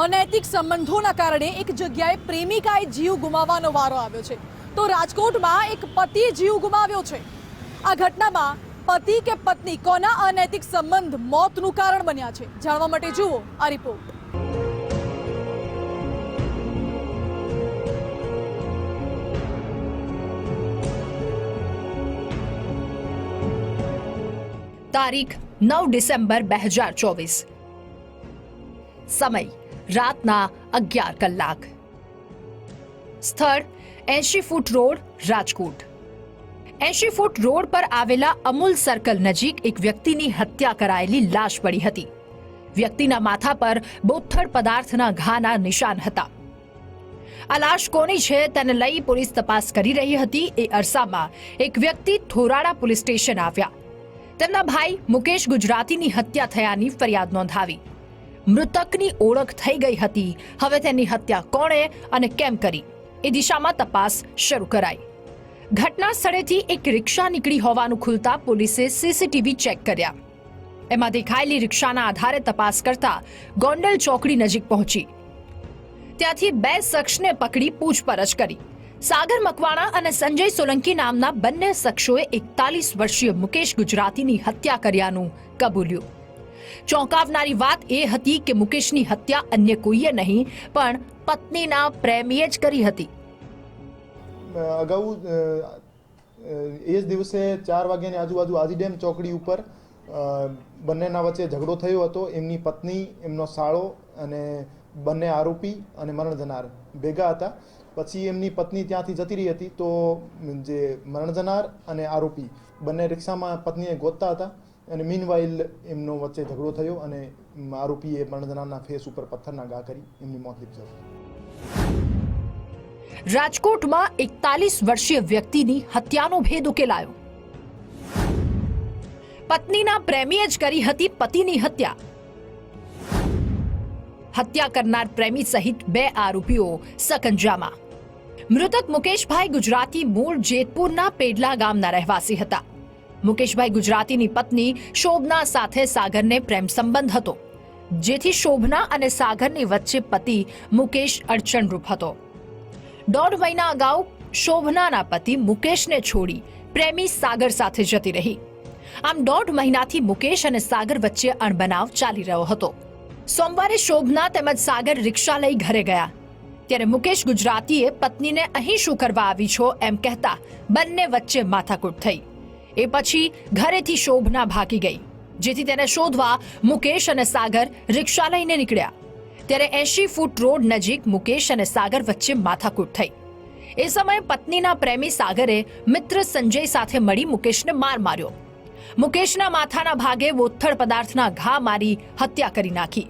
અનૈતિક સંબંધોના કારણે એક જગ્યાએ પ્રેમિકાએ જીવ ગુમાવવાનો વારો આવ્યો છે. તો રાજકોટમાં એક પતિએ જીવ ગુમાવ્યો છે. આ ઘટનામાં પતિ કે પત્ની કોના અનૈતિક સંબંધ મોતનું કારણ બન્યા છે. જાણવા માટે જુઓ આ રિપોર્ટ. તારીખ નવ ડિસેમ્બર બે હજાર ચોવીસ. સમય રાતના અગિયાર કલાક. સ્થળ એંશી ફૂટ રોડ, રાજકોટ. એંશી ફૂટ રોડ પર આવેલા અમૂલ સર્કલ નજીક એક વ્યક્તિની હત્યા કરાયેલી લાશ પડી હતી. વ્યક્તિના માથા પર બોથડ પદાર્થના ઘાના નિશાન હતા. આ લાશ કોની છે તેને લઈ પોલીસ તપાસ કરી રહી હતી. એ અરસામાં એક વ્યક્તિ થોરાડા પોલીસ સ્ટેશન આવ્યા. તેમના ભાઈ મુકેશ ગુજરાતીની હત્યા થયાની ફરિયાદ નોંધાવી. મૃતકની ઓળખ થઈ ગઈ હતી. હવે તેની હત્યા કોણે અને કેમ કરી? એ દિશામાં તપાસ શરૂ કરાઈ. ઘટના સ્થળેથી એક રિક્ષા નીકળી હોવાનું ખુલતા પોલીસે સીસીટીવી ચેક કર્યા. એમાં દેખાયેલી રિક્ષાના આધારે તપાસ કરતા ગોંડલ ચોકડી નજીક પહોંચી. ત્યાંથી બે શખ્સને પકડી પૂછપરછ કરી. સાગર મકવાણા અને સંજય સોલંકી નામના બંને શખ્સોએ એકતાલીસ વર્ષીય મુકેશ ગુજરાતીની હત્યા કર્યાનું કબૂલ્યું. ચોંકાવનારી વાત એ હતી કે મુકેશની હત્યા અન્ય કોઈએ નહીં, પણ પત્નીના પ્રેમીએ જ કરી હતી. અગાઉ એ જ દિવસે ચાર વાગ્યાની આજુબાજુ આજી ડેમ ચોકડી ઉપર બંનેના વચ્ચે ઝઘડો થયો હતો. એમની પત્ની, એમનો સાળો અને બંને આરોપી અને મરણ જનાર ભેગા હતા. પછી એમની પત્ની ત્યાંથી જતી રહી હતી તો જે મરણ જનાર અને આરોપી બંને રિક્ષામાં પત્નીએ ગોતતા હતા. અને મીનવાઇલ એમનો વચ્ચે ઝઘડો થયો અને આરોપીએ જનારના ફેસ ઉપર પથ્થરના ઘા કરી એમની મોત નિપજાવી રાજકોટમાં એકતાલીસ વર્ષીય વ્યક્તિની હત્યાનો ભેદ ઉકેલાયો. પત્નીના પ્રેમીએ જ કરી હતી પતિની હત્યા. હત્યા કરનાર પ્રેમી સહિત બે આરોપીઓ સકંજામાં. મૃતક મુકેશભાઈ ગુજરાતી મૂળ જેતપુરના પેડલા ગામના રહેવાસી હતા. મુકેશભાઈ ગુજરાતીની પત્ની શોભના સાથે સાગરને પ્રેમ સંબંધ હતો. જેથી શોભના અને સાગરની વચ્ચે પતિ મુકેશ અડચણરૂપ હતો. દોઢ મહિના અગાઉ શોભનાના પતિ મુકેશને છોડી પ્રેમી સાગર સાથે જતી રહી. આમ દોઢ મહિનાથી મુકેશ અને સાગર વચ્ચે અણબનાવ ચાલી રહ્યો હતો. સોમવારે શોભના તેમજ સાગર રિક્ષા લઈ ઘરે ગયા. ત્યારે મુકેશ ગુજરાતીએ પત્નીને અહીં શું કરવા આવી છો? એમ કહેતા બંને વચ્ચે માથાકૂટ થઈ. એ પછી ઘરેથી શોભના ભાગી ગઈ, જેથી તેને શોધવા મુકેશ અને સાગર રિક્ષા લઈને નીકળ્યા. ત્યારે એંશી ફૂટ રોડ નજીક મુકેશ અને સાગર વચ્ચે માથાકૂટ થઈ. એ સમયે પત્નીના પ્રેમી સાગરે મિત્ર સંજય સાથે મળી મુકેશને માર માર્યો. મુકેશના માથાના ભાગે બોથડ પદાર્થના ઘા મારી હત્યા કરી નાખી.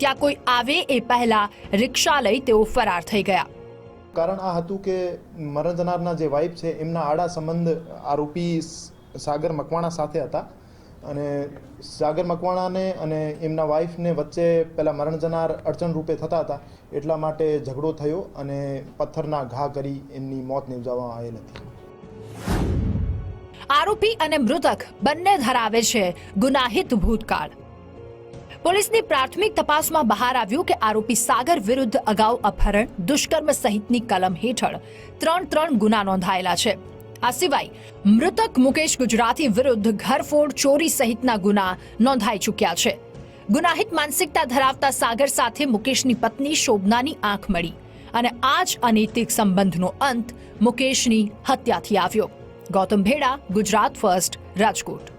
ત્યાં કોઈ આવે એ પહેલા રિક્ષા લઈ તેઓ ફરાર થઈ ગયા. કારણ આ હતું કે મરણ જનારના જે વાઇફ છે, એમના આડા સંબંધ આરોપી સાગર મકવાણા સાથે હતા. અને સાગર મકવાણાને અને એમના વાઇફને વચ્ચે પહેલાં મરણ જનાર અડચણ રૂપે થતા હતા, એટલા માટે ઝઘડો થયો અને પથ્થરના ઘા કરી એમની મોત નિપજાવવામાં આવેલ હતી. આરોપી અને મૃતક બંને ધરાવે છે ગુનાહિત ભૂતકાળ. પોલીસની પ્રાથમિક તપાસમાં બહાર આવ્યું કે આરોપી સાગર વિરુદ્ધ અગાઉ અપહરણ, દુષ્કર્મ સહિતની કલમ હેઠળ ત્રણ ત્રણ ગુના નોંધાયેલા છે. આ સિવાય મૃતક મુકેશ ગુજરાતી વિરુદ્ધ ઘરફોડ, ચોરી સહિતના ગુના નોંધાઈ ચૂક્યા છે. ગુનાહિત માનસિકતા ધરાવતા સાગર સાથે મુકેશની પત્ની શોભનાની આંખ મળી અને આ જ અનૈતિક સંબંધનો અંત મુકેશની હત્યાથી આવ્યો. ગૌતમ ભેડા, ગુજરાત ફર્સ્ટ, રાજકોટ.